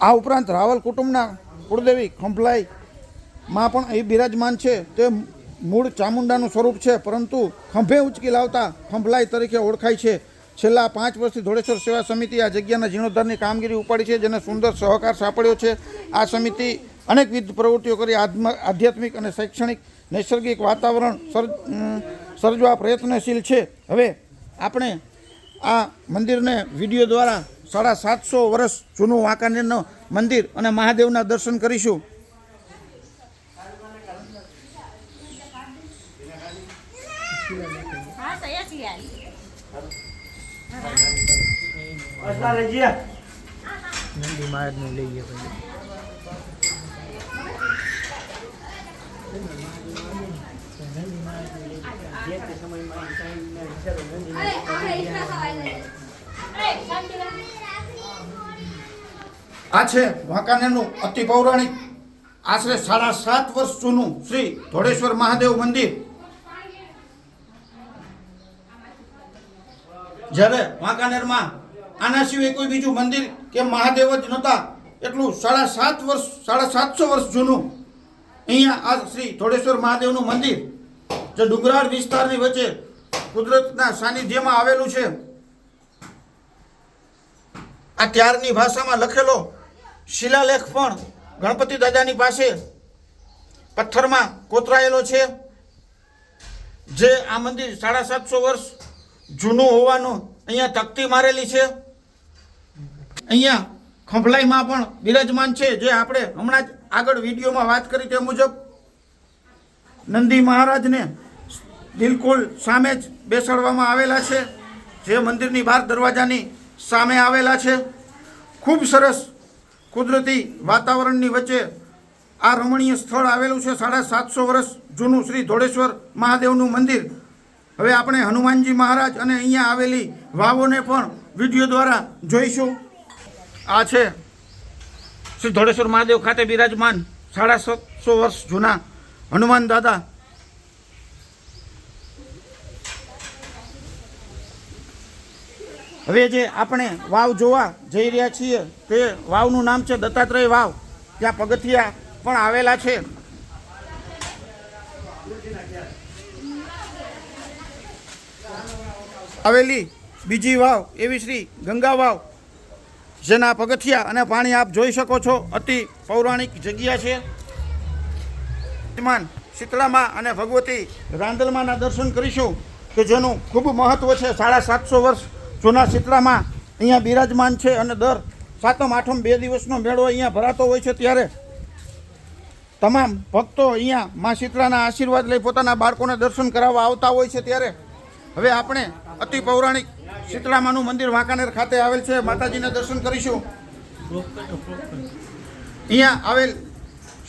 આ ઉપરાંત રાવલ કુટુંબના કુળદેવી ખંભલાઈ માં પણ અહીં બિરાજમાન છે. તે મૂળ ચામુંડાનું સ્વરૂપ છે, પરંતુ ખંભે ઉંચકી લાવતા ખંભલાઈ તરીકે ઓળખાય છે. છેલ્લા પાંચ વર્ષથી ધોળેશ્વર સેવા સમિતિ આ જગ્યાના જીર્ણોદ્ધારની કામગીરી ઉપાડી છે, જેને સુંદર સહકાર સાંપડ્યો છે. આ સમિતિ અનેકવિધ પ્રવૃત્તિઓ કરી આધ્યાત્મિક અને શૈક્ષણિક નૈસર્ગિક વાતાવરણ સર્જ સર્જવા પ્રયત્નશીલ છે. હવે આપણે આ મંદિરને વીડિયો દ્વારા સાડા સાતસો વર્ષ જૂનું વાંકાનેરનું મંદિર અને મહાદેવના દર્શન કરીશું. લઈએ આ છે વાંકાનેરનું અતિ પૌરાણિક, આશરે સાડા સાત વર્ષ જૂનું શ્રી ધોળેશ્વર મહાદેવ મંદિર. જ્યારે વાંકાનેરમાં આના સિવાય કોઈ બીજું મંદિર કે મહાદેવ જ નહોતા, એટલું સાડા સાત વર્ષ, સાડા સાતસો વર્ષ જૂનું અહીંયા આ શ્રી ધોળેશ્વર મહાદેવનું મંદિર જે ડુંગરાળ વિસ્તારની વચ્ચે કુદરતના સાનિધ્યમાં આવેલું છે, આ ત્યારની ભાષામાં લખેલો શિલાલેખ પણ ગણપતિ દાદાની પાસે પથ્થરમાં કોતરાયેલો છે, જે આ મંદિર સાડા સાતસો વર્ષ જૂનું હોવાનું અહીંયા તકતી મારેલી છે. અહીંયા ખંભલાઈમાં પણ બિરાજમાન છે, જે આપણે હમણાં જ આગળ વિડીયોમાં વાત કરી તે મુજબ નંદી મહારાજને બિલકુલ સામે જ બેસાડવામાં આવેલા છે. જે મંદિરની બહાર દરવાજાની સામે આવેલા છે. ખૂબ સરસ કુદરતી વાતાવરણની વચ્ચે આ રમણીય સ્થળ આવેલું છે. સાડા સાતસો વર્ષ જૂનું શ્રી ધોળેશ્વર મહાદેવનું મંદિર. હવે આપણે હનુમાનજી મહારાજ અને અહીંયા આવેલી વાવોને પણ વીડિયો દ્વારા જોઈશું. આ છે શ્રી ધોળેશ્વર મહાદેવ ખાતે બિરાજમાન સાડા સાતસો વર્ષ જૂના હનુમાન દાદા હવે જે આપણે વાવ જોવા જઈ રહ્યા છીએ, તે વાવનું નામ છે દત્તાત્રેય વાવ. ત્યાં પગથિયા પણ આવેલા છે. આવેલી બીજી વાવ એવી શ્રી ગંગા વાવ, જેના પગથિયા અને પાણી આપ જોઈ શકો છો, અતિ પૌરાણિક જગ્યા છે. શીતળામાં અને ભગવતી રાંદલમાના દર્શન કરીશું, કે જેનું ખૂબ મહત્વ છે, સાડા સાતસો વર્ષ જૂના શીતળામાં અહીંયા બિરાજમાન છે અને દર સાતમ, આઠમ બે દિવસનો મેળો અહીંયા ભરાતો હોય છે ત્યારે તમામ ભક્તો અહીંયા મા શીતળાના આશીર્વાદ લઈ પોતાના બાળકોને દર્શન કરાવવા આવતા હોય છે ત્યારે હવે આપણે અતિ પૌરાણિક શીતળામાનું મંદિર વાંકાનેર ખાતે આવેલ છે. માતાજીના દર્શન કરીશું. અહીંયા આવેલ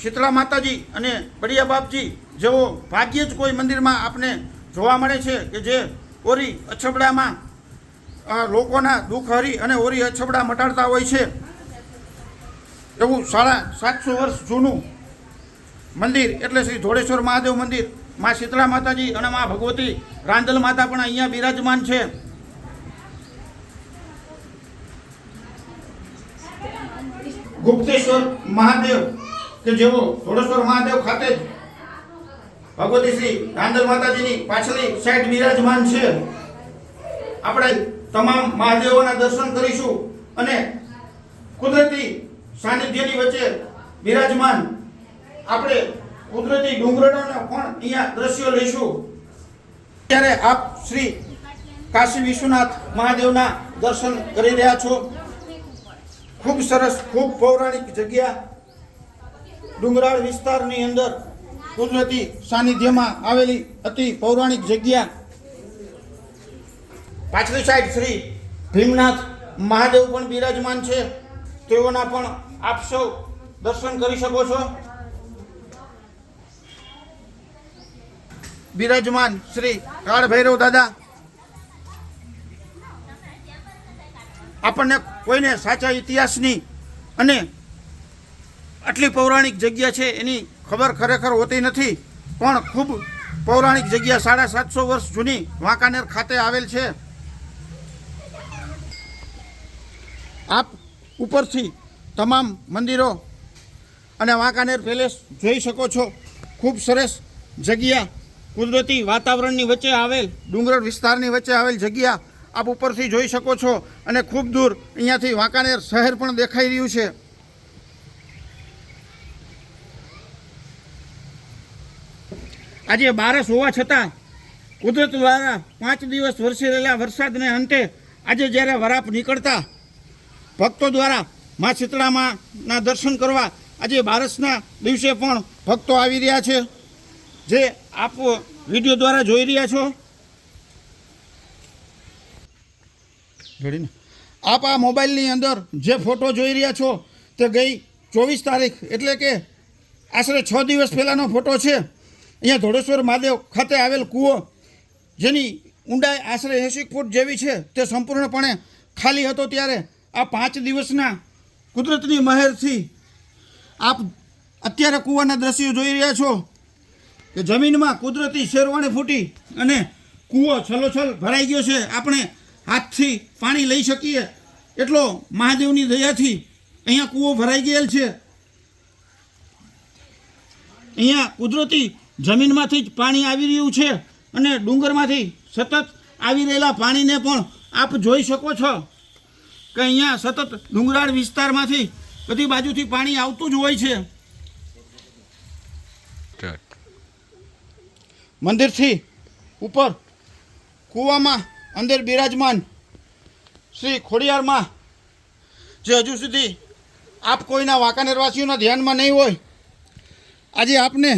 શીતળા માતાજી અને બળિયા બાપજી જેવો ભાગ્યે જ કોઈ મંદિરમાં આપને જોવા મળે છે કે જે ઓરી અછબડામાં લોકોના દુઃખ હરી અને ઓરી અછબડા મટાડતા હોય છે. એવું સાડા સાતસો વર્ષ જૂનું મંદિર એટલે શ્રી ધોળેશ્વર મહાદેવ મંદિર. મા શીતળા માતાજી અને મા ભગવતી રાંદલ માતા પણ અહીંયા બિરાજમાન છે. ગુપ્તેશ્વર મહાદેવ કે જેઓ ધોળેશ્વર મહાદેવ ખાતે જ ભગવતી શ્રી રાંદલ માતાજીની પાછળની સાઈડ બિરાજમાન છે. આપણે તમામ મહાદેવોના દર્શન કરીશું અને કુદરતી સાનિધ્યની વચ્ચે બિરાજમાન આપણે કુદરતી ડુંગરોના પણ અહીંયા દ્રશ્યો લઈશું. ત્યારે આપ શ્રી કાશી વિશ્વનાથ મહાદેવના દર્શન કરી રહ્યા છો. ખૂબ સરસ, ખૂબ પૌરાણિક જગ્યા. ડુંગરાળ વિસ્તારની અંદર કુદરતી સાનિધ્યમાં આવેલી અતિ પૌરાણિક જગ્યા પાછલી સાઈડ શ્રી ભીમનાથ મહાદેવ પણ બિરાજમાન છે. તેઓના પણ આપ સૌ દર્શન કરી શકો છો. બિરાજમાન શ્રી કાળ ભૈરવ દાદા. આપણને કોઈને સાચા ઇતિહાસની અને આટલી પૌરાણિક જગ્યા છે એની ખબર ખરેખર હોતી નથી, પણ ખૂબ પૌરાણિક જગ્યા સાડા સાતસો વર્ષ જૂની વાંકાનેર ખાતે આવેલ છે. આપ ઉપરથી તમામ મંદિરો અને વાંકાનેર પેલેસ જોઈ શકો છો. ખૂબ સરસ જગ્યા. કુદરતી વાતાવરણની વચ્ચે આવેલ, ડુંગર વિસ્તારની વચ્ચે આવેલ જગ્યા આપ ઉપરથી જોઈ શકો છો અને ખૂબ દૂર અહીંયાથી વાંકાનેર શહેર પણ દેખાઈ રહ્યું છે. આજે બારસ હોવા છતાં કુદરત દ્વારા પાંચ દિવસ વરસી રહેલા વરસાદને અંતે આજે જ્યારે વરાપ નીકળતા ભક્તો દ્વારા મા શીતળામાના દર્શન કરવા આજે બારસના દિવસે પણ ભક્તો આવી રહ્યા છે. જે આપ વીડિયો દ્વારા જોઈ રહ્યા છો. જોડીને આપ આ મોબાઈલની અંદર જે ફોટો જોઈ રહ્યા છો તે ગઈ ચોવીસ તારીખ એટલે કે આશરે છ દિવસ પહેલાંનો ફોટો છે. અહીંયા ધોળેશ્વર મહાદેવ ખાતે આવેલ કૂવો જેની ઊંડાઈ આશરે એંસી ફૂટ જેવી છે તે સંપૂર્ણપણે ખાલી હતો ત્યારે આ પાંચ દિવસના કુદરતની મહેરથી આપ અત્યારે કૂવાના દ્રશ્યો જોઈ રહ્યા છો કે જમીનમાં કુદરતી શેરવાણી ફૂટી અને કૂવો છલોછલ ભરાઈ ગયો છે. આપણે હાથથી પાણી લઈ શકીએ એટલો મહાદેવની દયાથી અહીંયા કૂવો ભરાઈ ગયેલ છે. અહીંયા કુદરતી જમીનમાંથી જ પાણી આવી રહ્યું છે અને ડુંગરમાંથી સતત આવી રહેલા પાણીને પણ આપ જોઈ શકો છો. કે અહીંયા સતત ડુંગરાળ વિસ્તારમાંથી બધી બાજુથી પાણી આવતું જ હોય છે. મંદિરથી ઉપર કૂવામાં અંદર બિરાજમાન શ્રી ખોડિયારમાં જે હજુ સુધી આપ કોઈના વાંકાનેરવાસીઓના ધ્યાનમાં નહીં હોય, આજે આપને